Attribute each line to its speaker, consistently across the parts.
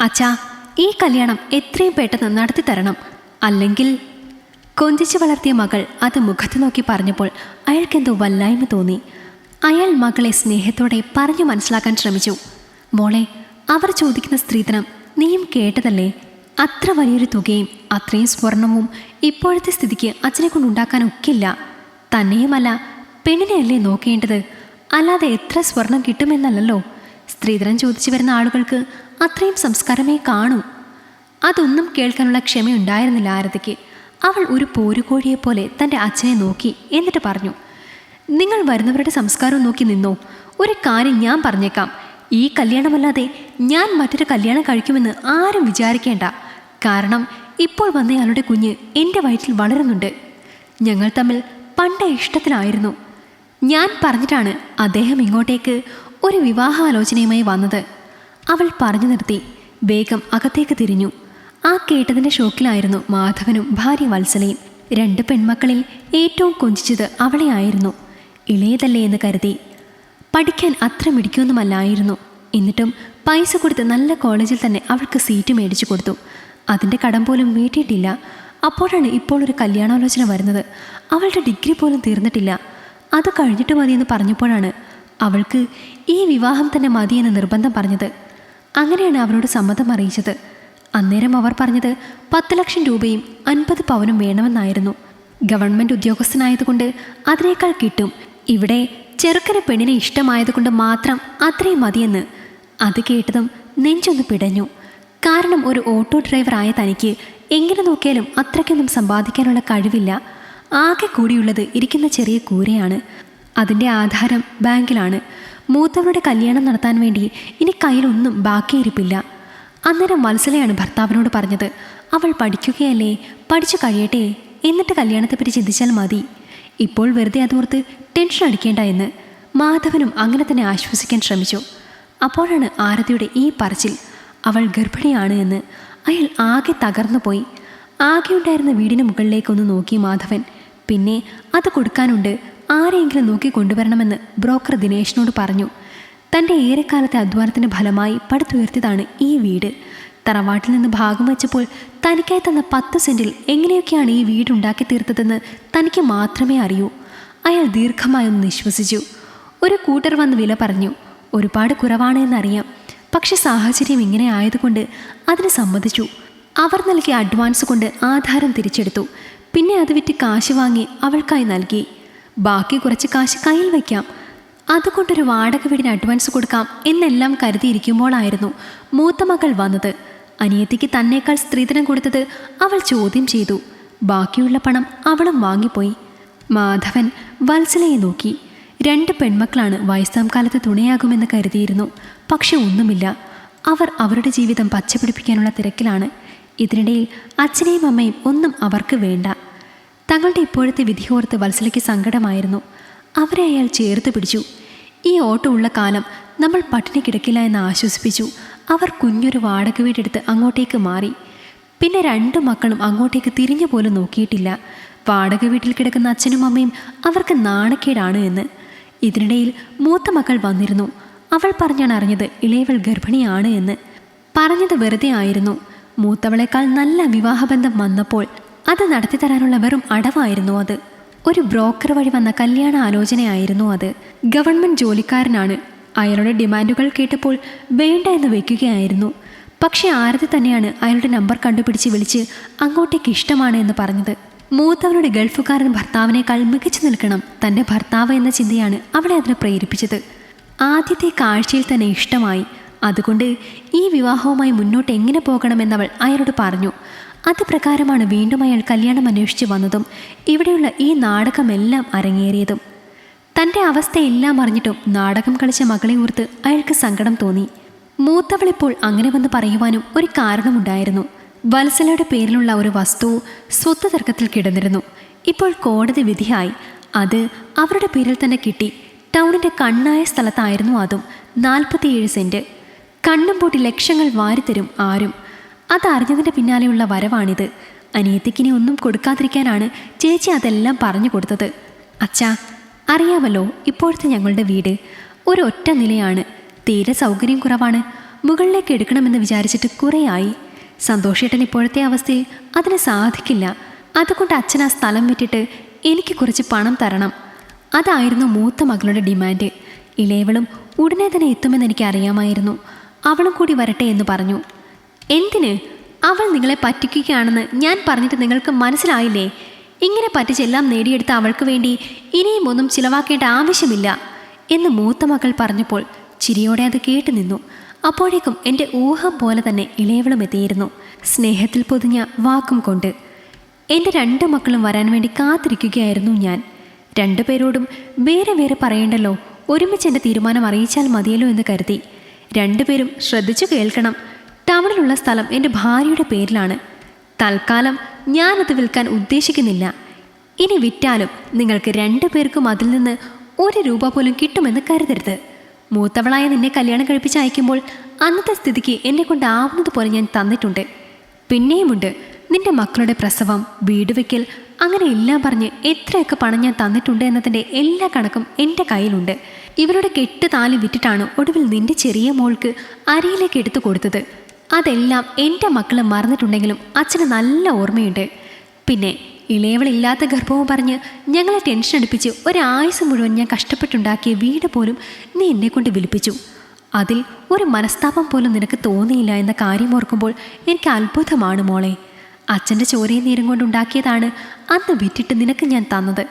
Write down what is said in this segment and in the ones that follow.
Speaker 1: അച്ഛാ ഈ കല്യാണം എത്രയും പെട്ടെന്ന് നടത്തി തരണം. അല്ലെങ്കിൽ കൊഞ്ചിച്ചു വളർത്തിയ മകൾ അത് മുഖത്ത് നോക്കി പറഞ്ഞപ്പോൾ അയാൾക്കെന്തോ വല്ലായ്മ തോന്നി. അയാൾ മകളെ സ്നേഹത്തോടെ പറഞ്ഞു മനസ്സിലാക്കാൻ ശ്രമിച്ചു. മോളെ അവർ ചോദിക്കുന്ന സ്ത്രീധനം നീയും കേട്ടതല്ലേ? അത്ര വലിയൊരു തുകയും അത്രയും സ്വർണവും ഇപ്പോഴത്തെ സ്ഥിതിക്ക് അച്ഛനെ കൊണ്ടുണ്ടാക്കാൻ ഒക്കില്ല. തന്നെയുമല്ല പെണ്ണിനെയല്ലേ നോക്കേണ്ടത്? അല്ലാതെ എത്ര സ്വർണം കിട്ടുമെന്നല്ലല്ലോ? സ്ത്രീധനം ചോദിച്ചു വരുന്ന ആളുകൾക്ക് അത്രയും സംസ്കാരമേ കാണൂ. അതൊന്നും കേൾക്കാനുള്ള ക്ഷമയുണ്ടായിരുന്നില്ല ആരതിക്ക്. അവൾ ഒരു പോരുകോഴിയെപ്പോലെ തന്റെ അച്ഛനെ നോക്കി എന്നിട്ട് പറഞ്ഞു നിങ്ങൾ വരുന്നവരുടെ സംസ്കാരം നോക്കി നിന്നോ? ഒരു കാര്യം ഞാൻ പറഞ്ഞേക്കാം. ഈ കല്യാണമല്ലാതെ ഞാൻ മറ്റൊരു കല്യാണം കഴിക്കുമെന്ന് ആരും വിചാരിക്കേണ്ട. കാരണം ഇപ്പോൾ വന്നയാളുടെ കുഞ്ഞ് എന്റെ വയറ്റിൽ വളരുന്നുണ്ട്. ഞങ്ങൾ തമ്മിൽ പണ്ടേ ഇഷ്ടത്തിലായിരുന്നു. ഞാൻ പറഞ്ഞിട്ടാണ് അദ്ദേഹം ഇങ്ങോട്ടേക്ക് ഒരു വിവാഹാലോചനയുമായി വന്നത്. അവൾ പറഞ്ഞു നിർത്തി. വേഗം അകത്തേക്ക് തിരിഞ്ഞു. ആ കേട്ടതിന്റെ ഷോക്കിലായിരുന്നു മാധവനും ഭാര്യ വത്സലയും. രണ്ട് പെൺമക്കളിൽ ഏറ്റവും കൊഞ്ചിച്ചത് അവളെയായിരുന്നു ഇളയതല്ലേ എന്ന് കരുതി. പഠിക്കാൻ അത്ര മിടിക്കൊന്നുമല്ലായിരുന്നു എന്നിട്ടും പൈസ കൊടുത്ത് നല്ല കോളേജിൽ തന്നെ അവൾക്ക് സീറ്റ് മേടിച്ചു കൊടുത്തു. അതിന്റെ കടം പോലും വീട്ടിയിട്ടില്ല. അപ്പോഴാണ് ഇപ്പോൾ ഒരു കല്യാണാലോചന വരുന്നത്. അവളുടെ ഡിഗ്രി പോലും തീർന്നിട്ടില്ല. അത് കഴിഞ്ഞിട്ട് മതിയെന്ന് പറഞ്ഞപ്പോഴാണ് അവൾക്ക് ഈ വിവാഹം തന്നെ മതിയെന്ന് നിർബന്ധം പറഞ്ഞത്. അങ്ങനെയാണ് അവരോട് സമ്മതം അറിയിച്ചത്. അന്നേരം അവർ പറഞ്ഞത് പത്ത് ലക്ഷം രൂപയും അൻപത് പവനും വേണമെന്നായിരുന്നു. ഗവൺമെന്റ് ഉദ്യോഗസ്ഥനായതുകൊണ്ട് അതിനേക്കാൾ കിട്ടും. ഇവിടെ ചെറുക്കന പെണ്ണിനെ ഇഷ്ടമായതുകൊണ്ട് മാത്രം അത്രയും മതിയെന്ന്. അത് കേട്ടതും നെഞ്ചൊന്ന് പിടഞ്ഞു. കാരണം ഒരു ഓട്ടോ ഡ്രൈവറായ തനിക്ക് എങ്ങനെ നോക്കിയാലും അത്രയ്ക്കൊന്നും സമ്പാദിക്കാനുള്ള കഴിവില്ല. ആകെ കൂടിയുള്ളത് ഇരിക്കുന്ന ചെറിയ കൂരയാണ്. അതിന്റെ ആധാരം ബാങ്കിലാണ്. മൂത്തവരുടെ കല്യാണം നടത്താൻ വേണ്ടി ഇനി കയ്യിലൊന്നും ബാക്കിയിരിപ്പില്ല. അന്നേരം വത്സലയാണ് ഭർത്താവിനോട് പറഞ്ഞത് അവൾ പഠിക്കുകയല്ലേ? പഠിച്ചു കഴിയട്ടെ. എന്നിട്ട് കല്യാണത്തെപ്പറ്റി ചിന്തിച്ചാൽ മതി. ഇപ്പോൾ വെറുതെ അതോർത്ത് ടെൻഷൻ അടിക്കേണ്ട എന്ന്. മാധവനും അങ്ങനെ തന്നെ ആശ്വസിക്കാൻ ശ്രമിച്ചു. അപ്പോഴാണ് ആരതിയുടെ ഈ പറച്ചിൽ അവൾ ഗർഭിണിയാണ് എന്ന്. അയാൾ ആകെ തകർന്നു പോയി. ആകെ ഉണ്ടായിരുന്ന വീടിന് മുകളിലേക്കൊന്ന് നോക്കി മാധവൻ. പിന്നെ അത് കൊടുക്കാനുണ്ട്. ആരെയെങ്കിലും നോക്കി കൊണ്ടുവരണമെന്ന് ബ്രോക്കർ ദിനേശിനോട് പറഞ്ഞു. തന്റെ ഏറെക്കാലത്തെ അധ്വാനത്തിന്റെ ഫലമായി പടുത്തുയർത്തിയതാണ് ഈ വീട്. തറവാട്ടിൽ നിന്ന് ഭാഗം വെച്ചപ്പോൾ തനിക്കായി തന്ന പത്ത് സെന്റിൽ എങ്ങനെയൊക്കെയാണ് ഈ വീട് ഉണ്ടാക്കി തീർത്തതെന്ന് തനിക്ക് മാത്രമേ അറിയൂ. അയാൾ ദീർഘമായൊന്ന് നിശ്വസിച്ചു. ഒരു കൂട്ടർ വന്ന് വില പറഞ്ഞു. ഒരുപാട് കുറവാണ് എന്നറിയാം. പക്ഷെ സാഹചര്യം ഇങ്ങനെ ആയതുകൊണ്ട് അതിന് സമ്മതിച്ചു. അവർ നൽകിയ അഡ്വാൻസ് കൊണ്ട് ആധാരം തിരിച്ചെടുത്തു. പിന്നെ അത് വിറ്റ് കാശ് വാങ്ങി അവൾക്കായി നൽകി. ബാക്കി കുറച്ച് കാശ് കയ്യിൽ വയ്ക്കാം. അതുകൊണ്ടൊരു വാടക വീടിന് അഡ്വാൻസ് കൊടുക്കാം എന്നെല്ലാം കരുതിയിരിക്കുമ്പോഴായിരുന്നു മൂത്ത മകൾ വന്നത്. അനിയത്തിക്ക് തന്നേക്കാൾ സ്ത്രീധനം കൊടുത്തത് അവൾ ചോദ്യം ചെയ്തു. ബാക്കിയുള്ള പണം അവളും വാങ്ങിപ്പോയി. മാധവൻ വത്സലയെ നോക്കി. രണ്ട് പെൺമക്കളാണ് വയസ്സാം കാലത്ത് തുണയാകുമെന്ന് കരുതിയിരുന്നു. പക്ഷെ ഒന്നുമില്ല. അവർ അവരുടെ ജീവിതം പച്ചപിടിപ്പിക്കാനുള്ള തിരക്കിലാണ്. ഇതിനിടയിൽ അച്ഛനെയും അമ്മയും ഒന്നും അവർക്ക് വേണ്ട. തങ്ങളുടെ ഇപ്പോഴത്തെ വിധിയോർത്ത് വത്സലയ്ക്ക് സങ്കടമായിരുന്നു. അവരെ അയാൾ ചേർത്ത് പിടിച്ചു. ഈ ഓട്ടോ ഉള്ള കാലം നമ്മൾ പട്ടിണി കിടക്കില്ല എന്ന് ആശ്വസിപ്പിച്ചു. അവർ കുഞ്ഞൊരു വാടക വീടെടുത്ത് അങ്ങോട്ടേക്ക് മാറി. പിന്നെ രണ്ടു മക്കളും അങ്ങോട്ടേക്ക് തിരിഞ്ഞു പോലും നോക്കിയിട്ടില്ല. വാടക വീട്ടിൽ കിടക്കുന്ന അച്ഛനും അമ്മയും അവർക്ക് നാണക്കേടാണ് എന്ന്. ഇതിനിടയിൽ മൂത്ത മകൾ വന്നിരുന്നു. അവൾ പറഞ്ഞാണ് അറിഞ്ഞത് ഇളയവൾ ഗർഭിണിയാണ് എന്ന്. പറഞ്ഞത് വെറുതെ ആയിരുന്നു. മൂത്തവളെക്കാൾ നല്ല വിവാഹബന്ധം വന്നപ്പോൾ അത് നടത്തി തരാനുള്ള വെറും അടവായിരുന്നു അത്. ഒരു ബ്രോക്കർ വഴി വന്ന കല്യാണ ആലോചനയായിരുന്നു അത്. ഗവൺമെന്റ് ജോലിക്കാരനാണ്. അയാളുടെ ഡിമാൻഡുകൾ കേട്ടപ്പോൾ വേണ്ട എന്ന് വയ്ക്കുകയായിരുന്നു പക്ഷേ ആരതി തന്നെയാണ് അയാളുടെ നമ്പർ കണ്ടുപിടിച്ച് വിളിച്ച് അങ്ങോട്ടേക്ക് ഇഷ്ടമാണ് എന്ന് പറഞ്ഞത്. മൂത്തവരുടെ ഗൾഫുകാരൻ ഭർത്താവിനേക്കാൾ മികച്ചു നിൽക്കണം. തന്റെ ഭർത്താവ് എന്ന ചിന്തയാണ് അവളെ അതിനെ പ്രേരിപ്പിച്ചത്. ആദ്യത്തെ കാഴ്ചയിൽ തന്നെ ഇഷ്ടമായി. അതുകൊണ്ട് ഈ വിവാഹവുമായി മുന്നോട്ട് എങ്ങനെ പോകണമെന്നവൾ അയാളോട് പറഞ്ഞു. അത് പ്രകാരമാണ് വീണ്ടും അയാൾ കല്യാണം അന്വേഷിച്ച് വന്നതും ഇവിടെയുള്ള ഈ നാടകമെല്ലാം അരങ്ങേറിയതും. തന്റെ അവസ്ഥയെല്ലാം അറിഞ്ഞിട്ടും നാടകം കളിച്ച മകളെ ഓർത്ത് അയാൾക്ക് സങ്കടം തോന്നി. മൂത്തവളിപ്പോൾ അങ്ങനെ വന്ന് പറയുവാനും ഒരു കാരണമുണ്ടായിരുന്നു. വത്സലയുടെ പേരിലുള്ള ഒരു വസ്തു സ്വത്ത് തർക്കത്തിൽ കിടന്നിരുന്നു. ഇപ്പോൾ കോടതി വിധിയായി. അത് അവരുടെ പേരിൽ തന്നെ കിട്ടി. ടൗണിന്റെ കണ്ണായ സ്ഥലത്തായിരുന്നു അതും. നാൽപ്പത്തിയേഴ് സെന്റ്. കണ്ണും പൂട്ടി ലക്ഷങ്ങൾ വാരിത്തരും ആരും. അതറിഞ്ഞതിന്റെ പിന്നാലെയുള്ള വരവാണിത്. അനിയത്തിക്കിനി ഒന്നും കൊടുക്കാതിരിക്കാനാണ് ചേച്ചി അതെല്ലാം പറഞ്ഞു കൊടുത്തത്. അച്ഛാ അറിയാമല്ലോ ഇപ്പോഴത്തെ ഞങ്ങളുടെ വീട് ഒരു ഒറ്റ നിലയാണ്. തീരെ സൗകര്യം കുറവാണ്. മുകളിലേക്ക് എടുക്കണമെന്ന് വിചാരിച്ചിട്ട് കുറേയായി. സന്തോഷേട്ടൻ ഇപ്പോഴത്തെ അവസ്ഥയിൽ അതിന് സാധിക്കില്ല. അതുകൊണ്ട് അച്ഛൻ ആ സ്ഥലം വിറ്റിട്ട് എനിക്ക് കുറച്ച് പണം തരണം. അതായിരുന്നു മൂത്ത മകളുടെ ഡിമാൻഡ്. ഇളയവളും ഉടനെ തന്നെ എത്തുമെന്ന് എനിക്ക് അറിയാമായിരുന്നു അവളും കൂടി വരട്ടെ എന്ന് പറഞ്ഞു. എന്തിന്? അവൾ നിങ്ങളെ പറ്റിക്കുകയാണെന്ന് ഞാൻ പറഞ്ഞിട്ട് നിങ്ങൾക്ക് മനസ്സിലായില്ലേ? ഇങ്ങനെ പറ്റിച്ചെല്ലാം നേടിയെടുത്ത അവൾക്ക് വേണ്ടി ഇനിയും ഒന്നും ചിലവാക്കേണ്ട ആവശ്യമില്ല എന്ന് മൂത്ത മകൾ പറഞ്ഞപ്പോൾ ചിരിയോടെ അത് കേട്ടു നിന്നു. അപ്പോഴേക്കും എന്റെ ഊഹം പോലെ തന്നെ ഇളയവളും എത്തിയിരുന്നു. സ്നേഹത്തിൽ പൊതിഞ്ഞ വാക്കും കൊണ്ട്. എന്റെ രണ്ട് മക്കളും വരാൻ വേണ്ടി കാത്തിരിക്കുകയായിരുന്നു ഞാൻ. രണ്ടു പേരോടും വേറെ വേറെ പറയേണ്ടല്ലോ. ഒരുമിച്ച് എന്റെ തീരുമാനം അറിയിച്ചാൽ മതിയല്ലോ എന്ന് കരുതി. രണ്ടുപേരും ശ്രദ്ധിച്ചു കേൾക്കണം. ടൗണിലുള്ള സ്ഥലം എന്റെ ഭാര്യയുടെ പേരിലാണ്. തൽക്കാലം ഞാനത് വിൽക്കാൻ ഉദ്ദേശിക്കുന്നില്ല. ഇനി വിറ്റാലും നിങ്ങൾക്ക് രണ്ടു പേർക്കും അതിൽ നിന്ന് ഒരു രൂപ പോലും കിട്ടുമെന്ന് കരുതരുത്. മൂത്തവളായ നിന്നെ കല്യാണം കഴിപ്പിച്ച് അയക്കുമ്പോൾ അന്നത്തെ സ്ഥിതിക്ക് എന്നെ കൊണ്ടാവുന്നത് പോലെ ഞാൻ തന്നിട്ടുണ്ട്. പിന്നെയുമുണ്ട് നിന്റെ മക്കളുടെ പ്രസവം വീട് വയ്ക്കൽ അങ്ങനെ എല്ലാം പറഞ്ഞ് എത്രയൊക്കെ പണം ഞാൻ തന്നിട്ടുണ്ട് എന്നതിന്റെ എല്ലാ കണക്കും എന്റെ കയ്യിലുണ്ട്. ഇവരുടെ കെട്ട് താലി വിറ്റിട്ടാണ് ഒടുവിൽ നിന്റെ ചെറിയ മോൾക്ക് അരിയിലേക്ക് എടുത്തു കൊടുത്തത്. അതെല്ലാം എന്റെ മക്കൾ മറന്നിട്ടുണ്ടെങ്കിലും അച്ഛന് നല്ല ഓർമ്മയുണ്ട്. പിന്നെ ഇളയവളില്ലാത്ത ഗർഭവും പറഞ്ഞ് ഞങ്ങളെ ടെൻഷൻ അടുപ്പിച്ച് ഒരാഴ്ച മുഴുവൻ ഞാൻ കഷ്ടപ്പെട്ടുണ്ടാക്കിയ വീട് പോലും നീ എന്നെ കൊണ്ട് വിളിപ്പിച്ചു. അതിൽ ഒരു മനസ്താപം പോലും നിനക്ക് തോന്നിയില്ല എന്ന കാര്യം ഓർക്കുമ്പോൾ എനിക്ക് അത്ഭുതമാണ് മോളെ. അച്ഛന്റെ ചോരയും നീരും കൊണ്ടുണ്ടാക്കിയതാണ് അന്ന് വിറ്റിട്ട് നിനക്ക് ഞാൻ തന്നത്.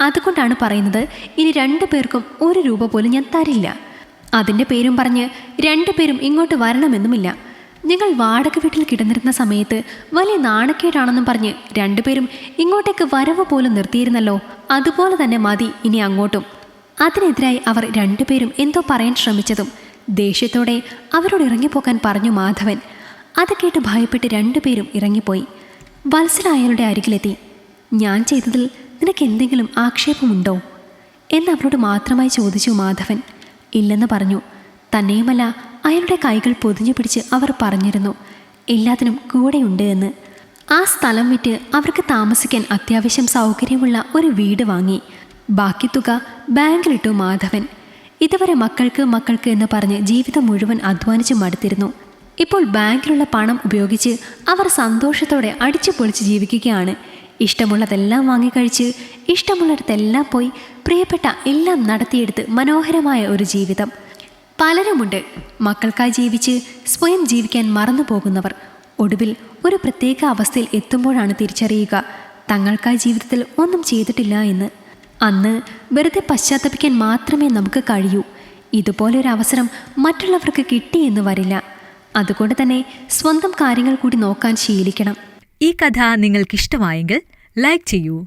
Speaker 1: അതുകൊണ്ടാണ് പറയുന്നത് ഇനി രണ്ടു പേർക്കും ഒരു രൂപ പോലും ഞാൻ തരില്ല. അതിന്റെ പേരും പറഞ്ഞ് രണ്ടുപേരും ഇങ്ങോട്ട് വരണമെന്നുമില്ല. ഞങ്ങൾ വാടക വീട്ടിൽ കിടന്നിരുന്ന സമയത്ത് വലിയ നാണക്കേടാണെന്നും പറഞ്ഞ് രണ്ടുപേരും ഇങ്ങോട്ടേക്ക് വരവ് പോലും നിർത്തിയിരുന്നല്ലോ. അതുപോലെ തന്നെ മതി ഇനി അങ്ങോട്ടും. അതിനെതിരായി അവർ രണ്ടുപേരും എന്തോ പറയാൻ ശ്രമിച്ചതും ദേഷ്യത്തോടെ അവരോട് ഇറങ്ങിപ്പോക്കാൻ പറഞ്ഞു മാധവൻ. അത് കേട്ട് ഭയപ്പെട്ട് രണ്ടുപേരും ഇറങ്ങിപ്പോയി. വത്സല അരികിലെത്തി. ഞാൻ ചെയ്തതിൽ നിനക്ക് എന്തെങ്കിലും ആക്ഷേപമുണ്ടോ? എന്ന് അവരോട് മാത്രമായി ചോദിച്ചു മാധവൻ. ഇല്ലെന്ന് പറഞ്ഞു. തന്നെയുമല്ല അയാളുടെ കൈകൾ പൊതിഞ്ഞു പിടിച്ച് അവർ പറഞ്ഞിരുന്നു എല്ലാത്തിനും കൂടെയുണ്ട് എന്ന്. ആ സ്ഥലം വിറ്റ് അവർക്ക് താമസിക്കാൻ അത്യാവശ്യം സൗകര്യമുള്ള ഒരു വീട് വാങ്ങി. ബാക്കി തുക ബാങ്കിലിട്ടു മാധവൻ. ഇതുവരെ മക്കൾക്ക് മക്കൾക്ക് എന്ന് പറഞ്ഞ് ജീവിതം മുഴുവൻ അധ്വാനിച്ച് മടുത്തിരുന്നു. ഇപ്പോൾ ബാങ്കിലുള്ള പണം ഉപയോഗിച്ച് അവർ സന്തോഷത്തോടെ അടിച്ചു പൊളിച്ച് ജീവിക്കുകയാണ്. ഇഷ്ടമുള്ളതെല്ലാം വാങ്ങിക്കഴിച്ച് ഇഷ്ടമുള്ളിടത്തെല്ലാം പോയി പ്രിയപ്പെട്ട എല്ലാം നടത്തിയെടുത്ത് മനോഹരമായ ഒരു ജീവിതം. പലരുമുണ്ട്. മക്കൾക്കായി ജീവിച്ച് സ്വയം ജീവിക്കാൻ മറന്നു പോകുന്നവർ. ഒടുവിൽ ഒരു പ്രത്യേക അവസ്ഥയിൽ എത്തുമ്പോഴാണ് തിരിച്ചറിയുക തങ്ങൾക്കായി ജീവിതത്തിൽ ഒന്നും ചെയ്തിട്ടില്ല എന്ന്. അന്ന് വെറുതെ പശ്ചാത്തപിക്കാൻ മാത്രമേ നമുക്ക് കഴിയൂ. ഇതുപോലൊരു അവസരം മറ്റുള്ളവർക്ക് കിട്ടിയെന്ന് വരില്ല. അതുകൊണ്ട് തന്നെ സ്വന്തം കാര്യങ്ങൾ കൂടി നോക്കാൻ ശീലിക്കണം.
Speaker 2: ഈ കഥ നിങ്ങൾക്കിഷ്ടമായെങ്കിൽ ലൈക്ക് ചെയ്യൂ.